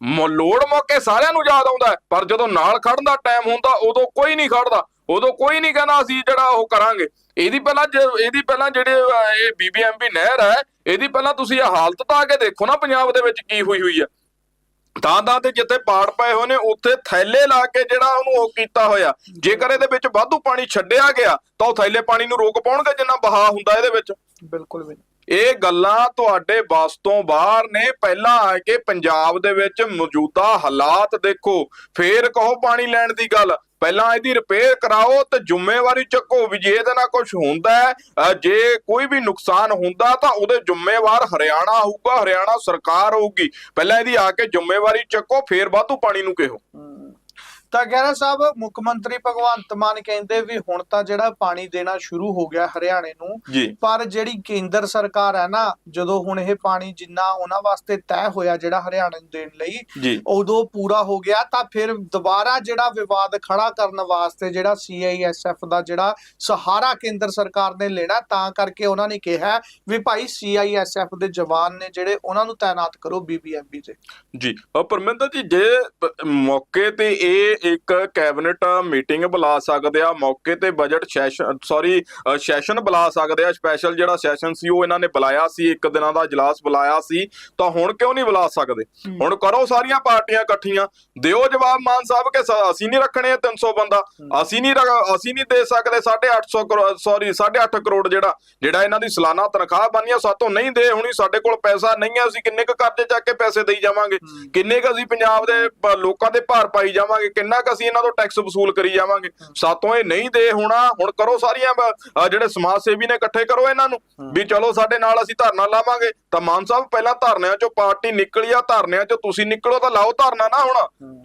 ਲੋੜ ਮੌਕੇ ਸਾਰਿਆਂ ਨੂੰ ਯਾਦ ਆਉਂਦਾ ਪਰ ਜਦੋਂ ਨਾਲ ਖੜਨ ਦਾ ਟਾਈਮ ਹੁੰਦਾ, ਉਦੋਂ ਕੋਈ ਨਹੀਂ ਖੜਦਾ। ਉਦੋਂ ਕੋਈ ਨਹੀਂ ਕਹਿੰਦਾ ਅਸੀਂ ਜਿਹੜਾ ਉਹ ਕਰਾਂਗੇ। ਇਹਦੀ ਪਹਿਲਾਂ ਇਹਦੀ ਪਹਿਲਾਂ ਜਿਹੜੇ ਇਹ ਬੀਬੀਐਮਬੀ ਨਹਿਰ ਹੈ, ਇਹਦੀ ਪਹਿਲਾਂ ਤੁਸੀਂ ਇਹ ਹਾਲਤ ਤਾਂ ਆ ਕੇ ਦੇਖੋ ਨਾ ਪੰਜਾਬ ਦੇ ਵਿੱਚ ਕੀ ਹੋਈ ਹੋਈ ਹੈ। ਤਾਂ ਤਾਂ ਤੇ ਜਿੱਥੇ ਪਾੜ ਪਏ ਹੋਏ ਨੇ, ਉੱਥੇ ਥੈਲੇ ਲਾ ਕੇ ਜਿਹੜਾ ਉਹਨੂੰ ਉਹ ਕੀਤਾ ਹੋਇਆ। ਜੇਕਰ ਇਹਦੇ ਵਿੱਚ ਵਾਧੂ ਪਾਣੀ ਛੱਡਿਆ ਗਿਆ, ਤਾਂ ਉਹ ਥੈਲੇ ਪਾਣੀ ਨੂੰ ਰੋਕ ਪਾਉਣਗੇ ਜਿੰਨਾ ਬਹਾ ਹੁੰਦਾ ਇਹਦੇ ਵਿੱਚ। ਬਿਲਕੁਲ ਵੀ ਇਹ ਗੱਲਾਂ ਤੁਹਾਡੇ ਬਸ ਤੋਂ ਬਾਹਰ ਨੇ। ਪਹਿਲਾਂ ਆ ਕੇ ਪੰਜਾਬ ਦੇ ਵਿੱਚ ਮੌਜੂਦਾ ਹਾਲਾਤ ਦੇਖੋ। ਫੇਰ ਕਹੋ ਪਾਣੀ ਲੈਣ ਦੀ ਗੱਲ। ਪਹਿਲਾਂ ਇਹਦੀ ਰਿਪੇਅਰ ਕਰਾਓ ਤੇ ਜ਼ਿੰਮੇਵਾਰੀ ਚੱਕੋ ਵੀ ਜੇ ਇਹਦੇ ਨਾਲ ਕੁਝ ਹੁੰਦਾ ਜੇ ਕੋਈ ਵੀ ਨੁਕਸਾਨ ਹੁੰਦਾ ਤਾਂ ਉਹਦੇ ਜ਼ਿੰਮੇਵਾਰ ਹਰਿਆਣਾ ਹੋਊਗਾ ਹਰਿਆਣਾ ਸਰਕਾਰ ਹੋਊਗੀ ਪਹਿਲਾਂ ਇਹਦੀ ਆ ਕੇ ਜ਼ਿੰਮੇਵਾਰੀ ਚੱਕੋ, ਫੇਰ ਵਾਧੂ ਪਾਣੀ ਨੂੰ ਕਿਹੋ। ਤਾਂ ਖਹਿਰਾ ਸਾਹਿਬ ਮੁੱਖ ਮੰਤਰੀ ਭਗਵੰਤ ਮਾਨ ਕਹਿੰਦੇ ਵੀ ਹੁਣ ਤਾਂ ਜਿਹੜਾ ਪਾਣੀ ਦੇਣਾ ਸ਼ੁਰੂ ਹੋ ਗਿਆ ਹਰਿਆਣੇ ਨੂੰ ਪਰ ਜਿਹੜੀ ਕੇਂਦਰ ਸਰਕਾਰ ਹੈ ਨਾ ਜਦੋਂ ਹੁਣ ਇਹ ਪਾਣੀ ਜਿੰਨਾ ਉਹਨਾਂ ਵਾਸਤੇ ਤੈਅ ਹੋਇਆ ਜਿਹੜਾ ਹਰਿਆਣੇ ਨੂੰ ਦੇਣ ਲਈ ਉਦੋਂ ਪੂਰਾ ਹੋ ਗਿਆ ਤਾਂ ਫਿਰ ਦੁਬਾਰਾ ਜਿਹੜਾ ਵਿਵਾਦ ਖੜਾ ਕਰਨ ਵਾਸਤੇ ਜਿਹੜਾ ਸੀਆਈਐਸਐਫ ਦਾ ਜਿਹੜਾ ਸਹਾਰਾ ਕੇਂਦਰ ਸਰਕਾਰ ਨੇ ਲੈਣਾ ਤਾਂ ਕਰਕੇ ਉਹਨਾਂ ਨੇ ਕਿਹਾ ਵੀ ਭਾਈ ਸੀਆਈਐਸਐਫ ਦੇ ਜਵਾਨ ਨੇ ਜਿਹੜੇ ਉਹਨਾਂ ਨੂੰ ਤਾਇਨਾਤ ਕਰੋ ਬੀਬੀਐਮਬੀ ਤੇ ਜੀ। ਪਰਮਿੰਦਰ ਜੀ ਜੇ ਮੌਕੇ ਤੇ ਇਹ ਇੱਕ ਕੈਬਨਿਟ ਮੀਟਿੰਗ ਬੁਲਾ ਸਕਦੇ ਆ ਮੌਕੇ ਤੇ ਬਜਟ ਸੈਸ਼ਨ ਸੌਰੀ ਸੈਸ਼ਨ ਬੁਲਾ ਸਕਦੇ ਆ ਸਪੈਸ਼ਲ ਜਿਹੜਾ ਸੈਸ਼ਨ ਸੀ ਉਹ ਇਹਨਾਂ ਨੇ ਬੁਲਾਇਆ ਸੀ ਇੱਕ ਦਿਨਾਂ ਦਾ ਇਜਲਾਸ ਬੁਲਾਇਆ ਸੀ ਤਾਂ ਹੁਣ ਕਿਉਂ ਨਹੀਂ ਬੁਲਾ ਸਕਦੇ? ਹੁਣ ਕਰੋ ਸਾਰੀਆਂ ਪਾਰਟੀਆਂ ਇਕੱਠੀਆਂ ਦਿਓ ਜਵਾਬ ਮਾਨ ਸਾਹਿਬ ਕਿ ਅਸੀਂ ਨਹੀਂ ਰੱਖਣੇ ਇਹ 300 ਬੰਦਾ ਅਸੀਂ ਨਹੀਂ ਅਸੀਂ ਨਹੀਂ ਦੇ ਸਕਦੇ 850 ਕਰੋੜ ਸੌਰੀ 8.5 ਕਰੋੜ ਜਿਹੜਾ ਜਿਹੜਾ ਇਹਨਾਂ ਦੀ ਸਾਲਾਨਾ ਤਨਖਾਹ ਬਣੀਆਂ ਸਾਤੋਂ ਨਹੀਂ ਦੇ ਹੁਣੀ ਸਾਡੇ ਕੋਲ ਪੈਸਾ ਨਹੀਂ ਹੈ ਅਸੀਂ ਕਿੰਨੇ ਕੁ ਕਰਜ਼ੇ ਚੱਕ ਕੇ ਪੈਸੇ ਦੇਈ ਜਾਵਾਂਗੇ। ਕਿੰਨੇ ਕੁ ਅਸੀਂ ਪੰਜਾਬ ਦੇ ਲੋਕਾਂ ਦੇ ਭਾਰ ਪਾਈ ਜਾਵਾਂਗੇ ਕਿੰਨਾ ਕੁ ਅਸੀਂ ਇਹਨਾਂ ਤੋਂ ਟੈਕਸ ਵਸੂਲ ਕਰੀ ਜਾਵਾਂਗੇ। ਸਾਤੋਂ ਇਹ ਨਹੀਂ ਦੇ ਹੋਣਾ, ਹੁਣ ਕਰੋ ਸਾਰੀਆਂ ਜਿਹੜੇ ਸਮਾਜ ਸੇਵੀ ਨੇ ਇਕੱਠੇ ਕਰੋ ਇਹਨਾਂ ਨੂੰ। ਵੀ ਚਲੋ ਸਾਡੇ ਨਾਲ ਅਸੀਂ ਧਰਨਾ ਲਾਵਾਂਗੇ। ਤਾਂ ਮਾਨ ਸਾਹਿਬ ਪਹਿਲਾਂ ਧਰਨਿਆਂ ਚੋਂ ਪਾਰਟੀ ਨਿਕਲੀ ਆ ਧਰਨਿਆਂ ਚੋਂ ਤੁਸੀਂ ਨਿਕਲੋ ਤਾਂ ਲਾਓ ਧਰਨਾ ਨਾ ਹੁਣ।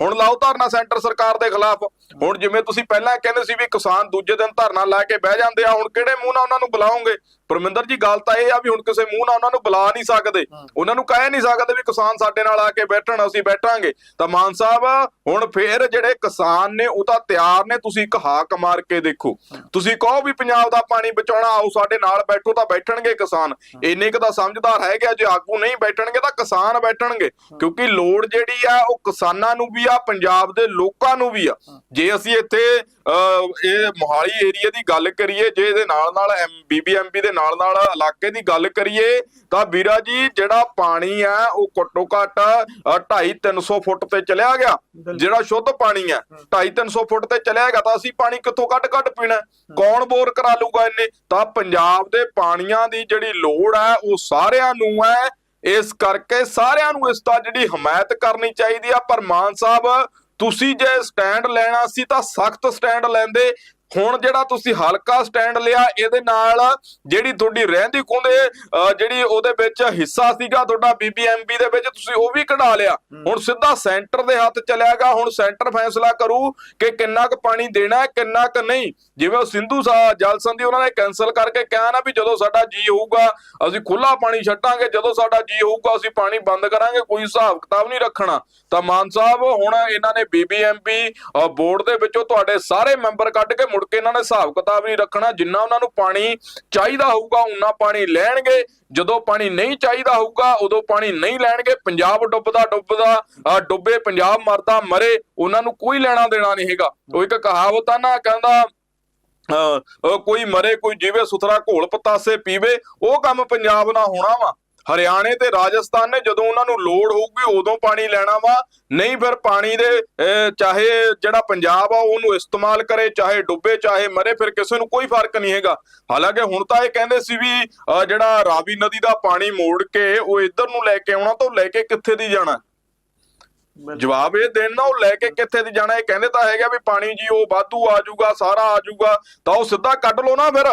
ਹੁਣ ਲਾਓ ਧਰਨਾ ਸੈਂਟਰ ਸਰਕਾਰ ਦੇ ਖਿਲਾਫ। ਹੁਣ ਜਿਵੇਂ ਤੁਸੀਂ ਪਹਿਲਾਂ ਕਹਿੰਦੇ ਸੀ ਵੀ ਕਿਸਾਨ ਦੂਜੇ ਦਿਨ ਧਰਨਾ ਲਾ ਕੇ ਬਹਿ ਜਾਂਦੇ ਆ ਹੁਣ ਕਿਹੜੇ ਮੂੰਹ ਨਾਲ ਉਹਨਾਂ ਨੂੰ ਬੁਲਾਓਗੇ? ਪਰਮਿੰਦਰ ਜੀ ਗੱਲ ਤਾਂ ਇਹ ਆ ਵੀ ਹੁਣ ਕਿਸੇ ਮੂੰਹ ਨਾਲ ਉਹਨਾਂ ਨੂੰ ਬੁਲਾ ਨਹੀਂ ਸਕਦੇ। ਉਹਨਾਂ ਨੂੰ ਕਹਿ ਨਹੀਂ ਸਕਦੇ ਵੀ ਕਿਸਾਨ ਸਾਡੇ ਨਾਲ ਆ ਕੇ ਬੈਠਣ ਅਸੀਂ ਬੈਠਾਂਗੇ। ਤਾਂ ਮਾਨ ਸਾਹਿਬ ਹੁਣ ਫੇਰ ਜਿਹੜੇ ਕਿਸਾਨ ਨੇ ਉਹ ਤਾਂ ਤਿਆਰ ਨੇ ਤੁਸੀਂ ਇੱਕ ਹਾਕ ਮਾਰ ਕੇ ਦੇਖੋ। ਤੁਸੀਂ ਕਹੋ ਵੀ ਪੰਜਾਬ ਦਾ ਪਾਣੀ ਬਚਾਉਣਾ ਆਓ ਸਾਡੇ ਨਾਲ ਬੈਠੋ ਤਾਂ ਬੈਠਣਗੇ ਕਿਸਾਨ। ਇੰਨੇ ਕੁ ਤਾਂ ਸਮਝਦਾਰ ਹੈਗੇ ਜੇ ਆਗੂ ਨਹੀਂ ਬੈਠਣਗੇ ਤਾਂ ਕਿਸਾਨ ਬੈਠਣਗੇ। ਕਿਉਂਕਿ ਲੋੜ ਜਿਹੜੀ ਆ ਉਹ ਕਿਸਾਨਾਂ ਨੂੰ ਵੀ ਆ ਪੰਜਾਬ ਦੇ ਲੋਕਾਂ ਨੂੰ ਵੀ ਆ। ਜੇ ਅਸੀਂ ਇੱਥੇ ਇਹ ਮੋਹਾਲੀ ਏਰੀਆ ਦੀ ਗੱਲ ਕਰੀਏ ਜੇ ਇਹਦੇ ਨਾਲ ਨਾਲ ਬੀਬੀਐਮਪੀ ਦੇ ਨਾਲ ਨਾਲ ਇਲਾਕੇ ਦੀ ਗੱਲ ਕਰੀਏ ਤਾਂ ਵੀਰਾ ਜੀ ਜਿਹੜਾ ਪਾਣੀ ਆ ਉਹ ਘੱਟੋ ਘੱਟ 2.5 300 ਫੁੱਟ ਤੇ ਚਲਿਆ ਗਿਆ। ਜਿਹੜਾ ਸ਼ੁੱਧ ਪਾਣੀ ਆ 2.5 300 ਫੁੱਟ ਤੇ ਚਲਿਆ ਗਿਆ ਤਾਂ ਅਸੀਂ ਪਾਣੀ ਕਿੱਥੋਂ ਕੱਢ ਕੱਢ ਪੀਣਾ? ਕੌਣ ਬੋਰ ਕਰਾ ਲੂਗਾ ਇੰਨੇ ਤਾਂ ਪੰਜਾਬ ਦੇ ਪਾਣੀਆਂ ਦੀ ਜਿਹੜੀ ਲੋੜ ਹੈ ਉਹ ਸਾਰਿਆਂ ਨੂੰ ਹੈ। ਇਸ ਕਰਕੇ ਸਾਰਿਆਂ ਨੂੰ ਇਸ ਦਾ ਜਿਹੜੀ ਹਮਾਇਤ ਕਰਨੀ ਚਾਹੀਦੀ ਆ ਪਰ ਮਾਨ ਸਾਹਿਬ ਤੁਸੀਂ ਜੇ ਸਟੈਂਡ ਲੈਣਾ ਸੀ ਤਾਂ ਸਖਤ ਸਟੈਂਡ ਲੈਂਦੇ। ਹੁਣ ਜਿਹੜਾ ਤੁਸੀਂ ਹਲਕਾ ਸਟੈਂਡ ਲਿਆ ਇਹਦੇ ਨਾਲ ਜਿਹੜੀ ਤੁਹਾਡੀ ਰਹਿੰਦੀ ਅਹ ਜਿਹੜੀ ਉਹਦੇ ਵਿੱਚ ਹਿੱਸਾ ਸੀਗਾ ਤੁਹਾਡਾ ਬੀਬੀਐਮਬੀ ਦੇ ਵਿੱਚ ਤੁਸੀਂ ਉਹ ਵੀ ਕਢਾ ਲਿਆ। ਹੁਣ ਸਿੱਧਾ ਸੈਂਟਰ ਦੇ ਹੱਥ ਚਲਿਆਗਾ ਹੁਣ ਸੈਂਟਰ ਫੈਸਲਾ ਕਰੂ ਕਿ ਕਿੰਨਾ ਕੁ ਪਾਣੀ ਦੇਣਾ ਹੈ ਕਿੰਨਾ ਕੁ ਨਹੀਂ। ਜਿਵੇਂ ਉਹ ਸਿੰਧੂ ਜਲ ਸੰਧੀ ਉਹਨਾਂ ਨੇ ਕੈਨਸਲ ਕਰਕੇ ਕਿਹਾ ਨਾ ਵੀ ਜਦੋਂ ਸਾਡਾ ਜੀ ਹੋਊਗਾ ਅਸੀਂ ਖੁੱਲਾ ਪਾਣੀ ਛੱਡਾਂਗੇ ਜਦੋਂ ਸਾਡਾ ਜੀ ਹੋਊਗਾ ਅਸੀਂ ਪਾਣੀ ਬੰਦ ਕਰਾਂਗੇ ਕੋਈ ਹਿਸਾਬ ਕਿਤਾਬ ਨਹੀਂ ਰੱਖਣਾ। ਤਾਂ ਮਾਨ ਸਾਹਿਬ ਹੁਣ ਇਹਨਾਂ ਨੇ ਬੀਬੀਐਮਪੀ ਬੋਰਡ ਦੇ ਵਿੱਚੋਂ ਤੁਹਾਡੇ ਸਾਰੇ ਮੈਂਬਰ ਕੱਢ ਕੇ ਮੁੜ ਕੇ ਇਹਨਾਂ ਨੇ ਹਿਸਾਬ ਕਿਤਾਬ ਨਹੀਂ ਰੱਖਣਾ ਜਿੰਨਾ ਉਹਨਾਂ ਨੂੰ ਪਾਣੀ ਚਾਹੀਦਾ ਹੋਊਗਾ ਉਨਾ ਪਾਣੀ ਲੈਣਗੇ। ਜਦੋਂ ਪਾਣੀ ਨਹੀਂ ਚਾਹੀਦਾ ਹੋਊਗਾ ਉਦੋਂ ਪਾਣੀ ਨਹੀਂ ਲੈਣਗੇ। ਪੰਜਾਬ ਡੁੱਬਦਾ ਡੁੱਬਦਾ ਡੁੱਬੇ ਪੰਜਾਬ ਮਰਦਾ ਮਰੇ ਉਹਨਾਂ ਨੂੰ ਕੋਈ ਲੈਣਾ ਦੇਣਾ ਨਹੀਂ ਹੈਗਾ। ਉਹ ਇੱਕ ਕਹਾਵਤ ਆ ਨਾ ਕਹਿੰਦਾ ਅਹ, ਕੋਈ ਮਰੇ ਕੋਈ ਜੀਵੇ ਸੁਥਰਾ ਘੋਲ ਪਤਾਸੇ ਪੀਵੇ ਉਹ ਕੰਮ ਪੰਜਾਬ ਨਾਲ ਹੋਣਾ ਵਾ। ਹਰਿਆਣੇ ਤੇ ਰਾਜਸਥਾਨ ਨੇ ਜਦੋਂ ਉਹਨਾਂ ਨੂੰ ਲੋੜ ਹੋਊਗੀ ਉਦੋਂ ਪਾਣੀ ਲੈਣਾ ਵਾ। ਨਹੀਂ ਫਿਰ ਪਾਣੀ ਦੇ ਚਾਹੇ ਜਿਹੜਾ ਪੰਜਾਬ ਆ ਉਹਨੂੰ ਇਸਤੇਮਾਲ ਕਰੇ ਚਾਹੇ ਡੁੱਬੇ ਚਾਹੇ ਮਰੇ ਫਿਰ ਕਿਸੇ ਨੂੰ ਕੋਈ ਫ਼ਰਕ ਨਹੀਂ ਹੈਗਾ। ਹਾਲਾਂਕਿ ਹੁਣ ਤਾਂ ਇਹ ਕਹਿੰਦੇ ਸੀ ਵੀ ਜਿਹੜਾ ਰਾਵੀ ਨਦੀ ਦਾ ਪਾਣੀ ਮੋੜ ਕੇ ਉਹ ਇੱਧਰ ਨੂੰ ਲੈ ਕੇ ਆਉਣਾ ਤਾਂ ਲੈ ਕੇ ਕਿੱਥੇ ਦੀ ਜਾਣਾ? ਜਵਾਬ ਇਹ ਦੇਣ ਉਹ ਲੈ ਕੇ ਕਿੱਥੇ ਦੀ ਜਾਣਾ। ਇਹ ਕਹਿੰਦੇ ਤਾਂ ਹੈਗਾ ਵੀ ਪਾਣੀ ਜੀ ਉਹ ਵਾਧੂ ਆ ਜਾਊਗਾ ਸਾਰਾ ਆ ਜਾਊਗਾ। ਤਾਂ ਉਹ ਸਿੱਧਾ ਕੱਢ ਲਓ ਨਾ ਫਿਰ।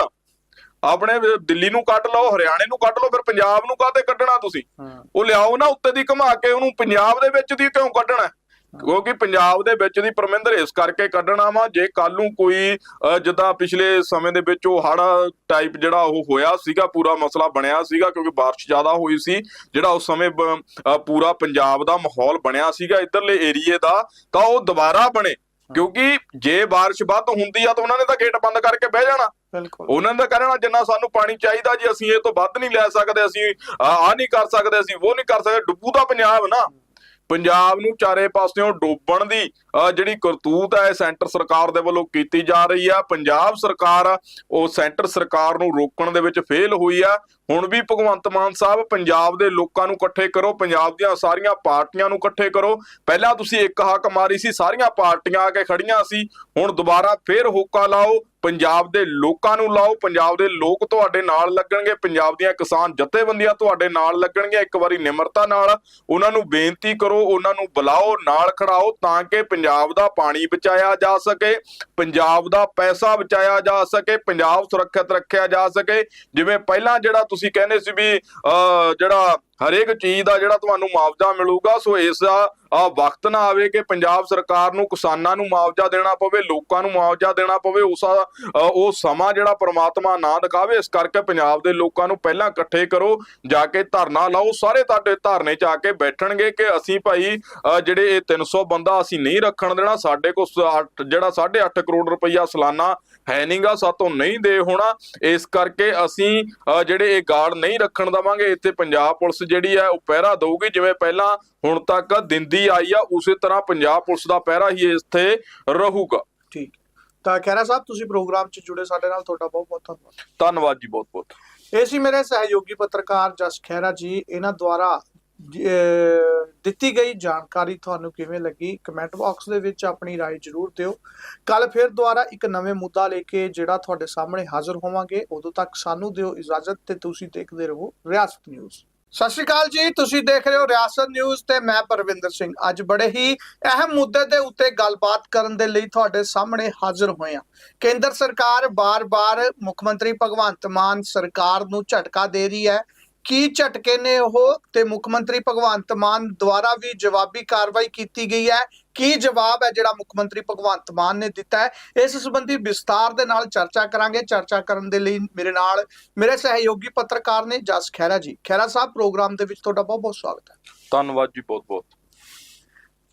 ਆਪਣੇ ਦਿੱਲੀ ਨੂੰ ਕੱਢ ਲਓ ਹਰਿਆਣੇ ਨੂੰ ਕੱਢ ਲਓ ਫਿਰ ਪੰਜਾਬ ਨੂੰ ਕਾਹਤੇ ਕੱਢਣਾ ਤੁਸੀਂ? ਉਹ ਲਿਆਓ ਨਾ ਉੱਤੇ ਦੀ ਘੁਮਾ ਕੇ ਉਹਨੂੰ ਪੰਜਾਬ ਦੇ ਵਿੱਚ ਦੀ ਕਿਉਂ ਕੱਢਣਾ? ਕਿਉਂਕਿ ਪੰਜਾਬ ਦੇ ਵਿੱਚ ਦੀ ਪਰਮਿੰਦਰ ਇਸ ਕਰਕੇ ਕੱਢਣਾ ਵਾ ਜੇ ਕੱਲ ਨੂੰ ਕੋਈ ਜਿੱਦਾਂ ਪਿਛਲੇ ਸਮੇਂ ਦੇ ਵਿੱਚ ਉਹ ਹੜਾ ਟਾਈਪ ਜਿਹੜਾ ਉਹ ਹੋਇਆ ਸੀਗਾ ਪੂਰਾ ਮਸਲਾ ਬਣਿਆ ਸੀਗਾ ਕਿਉਂਕਿ ਬਾਰਿਸ਼ ਜ਼ਿਆਦਾ ਹੋਈ ਸੀ ਜਿਹੜਾ ਉਸ ਸਮੇਂ ਪੂਰਾ ਪੰਜਾਬ ਦਾ ਮਾਹੌਲ ਬਣਿਆ ਸੀਗਾ ਇਧਰਲੇ ਏਰੀਏ ਦਾ ਤਾਂ ਉਹ ਦੁਬਾਰਾ ਬਣੇ। ਕਿਉਂਕਿ ਜੇ ਬਾਰਿਸ਼ ਵੱਧ ਹੁੰਦੀ ਆ ਤਾਂ ਉਹਨਾਂ ਨੇ ਤਾਂ ਗੇਟ ਬੰਦ ਕਰਕੇ ਬਹਿ ਜਾਣਾ। ਬਿਲਕੁਲ। ਉਹਨਾਂ ਨੇ ਕਹਿਣਾ ਜਿੰਨਾ ਸਾਨੂੰ ਪਾਣੀ ਚਾਹੀਦਾ ਜੀ, ਅਸੀਂ ਇਹ ਤੋਂ ਵੱਧ ਨਹੀਂ ਲੈ ਸਕਦੇ, ਅਸੀਂ, ਆ ਨਹੀਂ ਕਰ ਸਕਦੇ, ਅਸੀਂ ਉਹ ਨਹੀਂ ਕਰ ਸਕਦੇ। ਡੁੱਬੂ ਦਾ ਪੰਜਾਬ ਨਾ। ਪੰਜਾਬ ਨੂੰ ਚਾਰੇ ਪਾਸਿਓਂ ਡੋਬਣ ਦੀ ਜਿਹੜੀ ਕਰਤੂਤ ਹੈ ਸੈਂਟਰ ਸਰਕਾਰ ਦੇ ਵੱਲੋਂ ਕੀਤੀ ਜਾ ਰਹੀ ਆ। ਪੰਜਾਬ ਸਰਕਾਰ, ਉਹ ਸੈਂਟਰ ਸਰਕਾਰ ਨੂੰ ਰੋਕਣ ਦੇ ਵਿੱਚ ਫੇਲ ਹੋਈ ਆ। ਹੁਣ ਵੀ ਭਗਵੰਤ ਮਾਨ ਸਾਹਿਬ ਪੰਜਾਬ ਦੇ ਲੋਕਾਂ ਨੂੰ ਇਕੱਠੇ ਕਰੋ, ਪੰਜਾਬ ਦੀਆਂ ਸਾਰੀਆਂ ਪਾਰਟੀਆਂ ਨੂੰ ਇਕੱਠੇ ਕਰੋ। ਪਹਿਲਾਂ ਤੁਸੀਂ ਇੱਕ ਹੱਕ ਮਾਰੀ ਸੀ, ਸਾਰੀਆਂ ਪਾਰਟੀਆਂ ਆ ਕੇ ਖੜੀਆਂ ਸੀ। ਹੁਣ ਦੁਬਾਰਾ ਫੇਰ ਹੋਕਾ ਲਾਓ, ਪੰਜਾਬ ਦੇ ਲੋਕਾਂ ਨੂੰ ਲਾਓ। ਪੰਜਾਬ ਦੇ ਲੋਕ ਤੁਹਾਡੇ ਨਾਲ ਲੱਗਣਗੇ, ਪੰਜਾਬ ਦੀਆਂ ਕਿਸਾਨ ਜਥੇਬੰਦੀਆਂ ਤੁਹਾਡੇ ਨਾਲ ਲੱਗਣਗੀਆਂ। ਇੱਕ ਵਾਰੀ ਨਿਮਰਤਾ ਨਾਲ ਉਹਨਾਂ ਨੂੰ ਬੇਨਤੀ ਕਰੋ, ਉਹਨਾਂ ਨੂੰ ਬੁਲਾਓ, ਨਾਲ ਖੜਾਓ ਤਾਂ ਕਿ ਪੰਜਾਬ ਦਾ ਪਾਣੀ ਬਚਾਇਆ ਜਾ ਸਕੇ, ਪੰਜਾਬ ਦਾ ਪੈਸਾ ਬਚਾਇਆ ਜਾ ਸਕੇ, ਪੰਜਾਬ ਸੁਰੱਖਿਅਤ ਰੱਖਿਆ ਜਾ ਸਕੇ। ਜਿਵੇਂ ਪਹਿਲਾਂ ਜਿਹੜਾ ਤੁਸੀਂ ਕਹਿੰਦੇ ਸੀ ਵੀ ਅਹ, ਜਿਹੜਾ ਹਰੇਕ ਚੀਜ਼ ਦਾ ਜਿਹੜਾ ਤੁਹਾਨੂੰ ਮੁਆਵਜ਼ਾ ਮਿਲੂਗਾ, ਸੋ ਇਸ ਦਾ ਆ ਵਕਤ ਨਾ ਆਵੇ ਕਿ ਪੰਜਾਬ ਸਰਕਾਰ ਨੂੰ ਕਿਸਾਨਾਂ ਨੂੰ ਮੁਆਵਜ਼ਾ ਦੇਣਾ ਪਵੇ, ਲੋਕਾਂ ਨੂੰ ਮੁਆਵਜ਼ਾ ਦੇਣਾ ਪਵੇ, ਉਸ ਉਹ ਸਮਾਂ ਜਿਹੜਾ ਪ੍ਰਮਾਤਮਾ ਨਾ ਦਿਖਾਵੇ, ਇਸ ਕਰਕੇ ਪੰਜਾਬ ਦੇ ਲੋਕਾਂ ਨੂੰ ਪਹਿਲਾਂ ਇਕੱਠੇ ਕਰੋ, ਜਾ ਕੇ ਧਰਨਾ ਲਾਓ, ਸਾਰੇ ਤੁਹਾਡੇ ਧਰਨੇ 'ਚ ਆ ਕੇ ਬੈਠਣਗੇ ਕਿ ਅਸੀਂ ਭਾਈ ਜਿਹੜੇ ਇਹ 300 ਬੰਦਾ ਅਸੀਂ ਨਹੀਂ ਰੱਖਣ ਦੇਣਾ, ਸਾਡੇ ਕੋਲ ਸ- ਅੱਠ- ਜਿਹੜਾ 8.5 ਕਰੋੜ ਰੁਪਈਆ ਸਾਲਾਨਾ ਹੈ ਨਹੀਂਗਾ ਸਾਤੋਂ ਨਹੀਂ ਦੇ ਹੋਣਾ, ਇਸ ਕਰਕੇ ਅਸੀਂ ਜਿਹੜੇ ਇਹ ਗਾਰਡ ਨਹੀਂ ਰੱਖਣ ਦਵਾਂਗੇ, ਇੱਥੇ ਪੰਜਾਬ ਪੁਲਿਸ ਜਿਹੜੀ ਹੈ ਉਹ ਪਹਿਰਾ ਦਊਗੀ ਜਿਵੇਂ ਪਹਿਲਾਂ ਹੁਣ ਤੱਕ ਦਿੰਦੀ ਆਈ ਆ ਉਸੇ ਤਰ੍ਹਾਂ ਪੰਜਾਬ ਪੁਲਿਸ ਦਾ ਪਹਿਰਾ ਹੀ ਇੱਥੇ ਰਹੂਗਾ ਠੀਕ ਤਾਂ ਖੈਰਾ ਸਾਹਿਬ ਤੁਸੀਂ ਪ੍ਰੋਗਰਾਮ 'ਚ ਜੁੜੇ ਸਾਡੇ ਨਾਲ ਤੁਹਾਡਾ ਬਹੁਤ ਬਹੁਤ ਧੰਨਵਾਦ ਧੰਨਵਾਦ ਜੀ ਬਹੁਤ ਬਹੁਤ ਇਹ ਸੀ ਮੇਰੇ ਸਹਿਯੋਗੀ ਪੱਤਰਕਾਰ ਜਸ ਖਹਿਰਾ ਜੀ ਇਹਨਾਂ ਦੁਆਰਾ ਜ- ਅਹ ਦਿੱਤੀ ਗਈ ਜਾਣਕਾਰੀ ਤੁਹਾਨੂੰ ਕਿਵੇਂ ਲੱਗੀ ਕਮੈਂਟ ਬਾਕਸ ਦੇ ਵਿੱਚ ਆਪਣੀ رائے ਜ਼ਰੂਰ ਦਿਓ ਕੱਲ ਫਿਰ ਦੁਆਰਾ ਇੱਕ ਨਵੇਂ ਮੁੱਦਾ ਲੈ ਕੇ ਜਿਹੜਾ ਤੁਹਾਡੇ ਸਾਹਮਣੇ ਹਾਜ਼ਰ ਹੋਵਾਂਗੇ ਉਦੋਂ ਤੱਕ ਸਾਨੂੰ ਦਿਓ ਇਜਾਜ਼ਤ ਤੇ ਤੁਸੀਂ ਦੇਖਦੇ ਰਹੋ ਰਿਆਸਤ ਨਿਊਜ਼ ਸਤਿ ਸ਼੍ਰੀ ਅਕਾਲ ਜੀ, ਤੁਸੀਂ ਦੇਖ ਰਹੇ ਹੋ ਰਿਆਸਤ ਨਿਊਜ਼ ਤੇ ਮੈਂ ਪਰਵਿੰਦਰ ਸਿੰਘ। ਅੱਜ ਬੜੇ ਹੀ ਅਹਿਮ ਮੁੱਦੇ ਦੇ ਉੱਤੇ ਗੱਲਬਾਤ ਕਰਨ ਦੇ ਲਈ ਤੁਹਾਡੇ ਸਾਹਮਣੇ ਹਾਜ਼ਰ ਹੋਏ ਹਾਂ। ਕੇਂਦਰ ਸਰਕਾਰ ਬਾਰ-ਬਾਰ ਮੁੱਖ ਮੰਤਰੀ ਭਗਵੰਤ ਮਾਨ ਸਰਕਾਰ ਨੂੰ ਝਟਕਾ ਦੇ ਰਹੀ ਹੈ। ਕੀ ਝਟਕੇ ਨੇ ਉਹ? ਤੇ ਮੁੱਖ ਮੰਤਰੀ ਭਗਵੰਤ ਮਾਨ ਦੁਆਰਾ ਵੀ ਜਵਾਬੀ ਕਾਰਵਾਈ ਕੀਤੀ ਗਈ ਹੈ। ਕੀ ਜਵਾਬ ਹੈ ਜਿਹੜਾ ਮੁੱਖ ਮੰਤਰੀ ਭਗਵੰਤ ਮਾਨ ਨੇ ਦਿੱਤਾ ਹੈ? ਇਸ ਸੰਬੰਧੀ ਵਿਸਤਾਰ ਦੇ ਨਾਲ ਚਰਚਾ ਕਰਾਂਗੇ। ਚਰਚਾ ਕਰਨ ਦੇ ਲਈ ਮੇਰੇ ਨਾਲ ਮੇਰੇ ਸਹਿਯੋਗੀ ਪੱਤਰਕਾਰ ਨੇ ਜਸ ਖਹਿਰਾ ਜੀ। ਖਹਿਰਾ ਸਾਹਿਬ ਪ੍ਰੋਗਰਾਮ ਦੇ ਵਿੱਚ ਤੁਹਾਡਾ ਬਹੁਤ ਬਹੁਤ ਸਵਾਗਤ ਹੈ। ਧੰਨਵਾਦ ਜੀ ਬਹੁਤ ਬਹੁਤ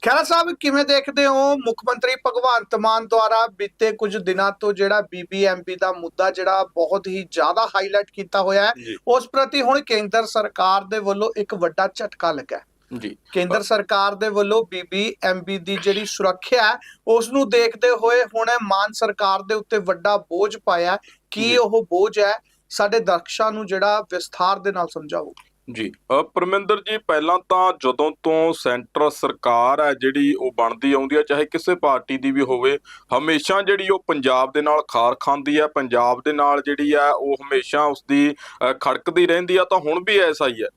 ਖਹਿਰਾ ਸਾਹਿਬ ਕਿਵੇਂ ਦੇਖਦੇ ਹੋ ਮੁੱਖ ਮੰਤਰੀ ਭਗਵੰਤ ਮਾਨ ਦੁਆਰਾ ਬੀਤੇ ਕੁਝ ਦਿਨਾਂ ਤੋਂ ਜਿਹੜਾ ਬੀਬੀਐਮਪੀ ਦਾ ਮੁੱਦਾ ਜਿਹੜਾ ਬਹੁਤ ਹੀ ਜ਼ਿਆਦਾ ਹਾਈਲਾਈਟ ਕੀਤਾ ਹੋਇਆ ਹੈ ਉਸ ਪ੍ਰਤੀ ਹੁਣ ਕੇਂਦਰ ਸਰਕਾਰ ਦੇ ਵੱਲੋਂ ਇੱਕ ਵੱਡਾ ਝਟਕਾ ਲੱਗਾ ਹੈ। ਜੀ ਕੇਂਦਰ ਸਰਕਾਰ ਦੇ ਵੱਲੋਂ ਬੀਬੀਐਮਬੀ ਦੀ ਜਿਹੜੀ ਸੁਰੱਖਿਆ ਹੈ ਉਸ ਨੂੰ ਦੇਖਦੇ ਹੋਏ ਹੁਣ ਮਾਨ ਸਰਕਾਰ ਦੇ ਉੱਤੇ ਵੱਡਾ ਬੋਝ ਪਾਇਆ। ਕੀ। ਉਹ ਬੋਝ ਹੈ ਸਾਡੇ ਦਰਸ਼ਕਾਂ ਨੂੰ ਜਿਹੜਾ ਵਿਸਥਾਰ ਦੇ ਨਾਲ ਸਮਝਾਓ ਜੀ ਪਰਮਿੰਦਰ ਜੀ ਪਹਿਲਾਂ ਤਾਂ ਜਦੋਂ ਤੋਂ ਸੈਂਟਰ ਸਰਕਾਰ ਹੈ ਜਿਹੜੀ ਉਹ ਬਣਦੀ ਆਉਂਦੀ ਹੈ ਚਾਹੇ ਕਿਸੇ ਪਾਰਟੀ ਦੀ ਵੀ ਹੋਵੇ ਹਮੇਸ਼ਾ ਜਿਹੜੀ ਉਹ ਪੰਜਾਬ ਦੇ ਨਾਲ ਖਾਰ ਖਾਂਦੀ ਹੈ ਪੰਜਾਬ ਦੇ ਨਾਲ ਜਿਹੜੀ ਹੈ ਉਹ ਹਮੇਸ਼ਾ ਉਸਦੀ ਅ, ਖੜਕਦੀ ਰਹਿੰਦੀ ਆ ਤਾਂ ਹੁਣ ਵੀ ਐਸਾ ਹੀ ਹੈ।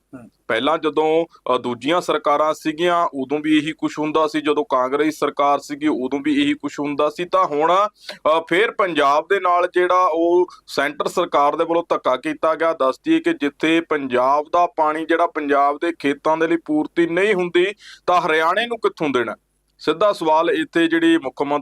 ਪਹਿਲਾਂ ਜਦੋਂ ਦੂਜੀਆਂ ਸਰਕਾਰਾਂ ਸੀਗੀਆਂ ਉਦੋਂ ਵੀ ਇਹੀ ਕੁਝ ਹੁੰਦਾ ਸੀ। ਜਦੋਂ ਕਾਂਗਰਸੀ ਸਰਕਾਰ ਸੀਗੀ ਉਦੋਂ ਵੀ ਇਹੀ ਕੁਝ ਹੁੰਦਾ ਸੀ। ਤਾਂ ਹੁਣ ਅ, ਫਿਰ ਪੰਜਾਬ ਦੇ ਨਾਲ ਜਿਹੜਾ ਉਹ ਸੈਂਟਰ ਸਰਕਾਰ ਦੇ ਵੱਲੋਂ ਧੱਕਾ ਕੀਤਾ ਗਿਆ। ਦੱਸਦੀ ਕਿ ਜਿੱਥੇ ਪੰਜਾਬ ਦਾ ਪਾਣੀ ਜਿਹੜਾ ਪੰਜਾਬ ਦੇ ਖੇਤਾਂ ਦੇ ਲਈ ਪੂਰਤੀ ਨਹੀਂ ਹੁੰਦੀ ਤਾਂ ਹਰਿਆਣੇ ਨੂੰ ਕਿੱਥੋਂ ਦੇਣਾ? ਸਿੱਧਾ ਸਵਾਲ ਇੱਥੇ ਜਿਹੜੀ ਮੁੱਖ ਮੰਤਰੀ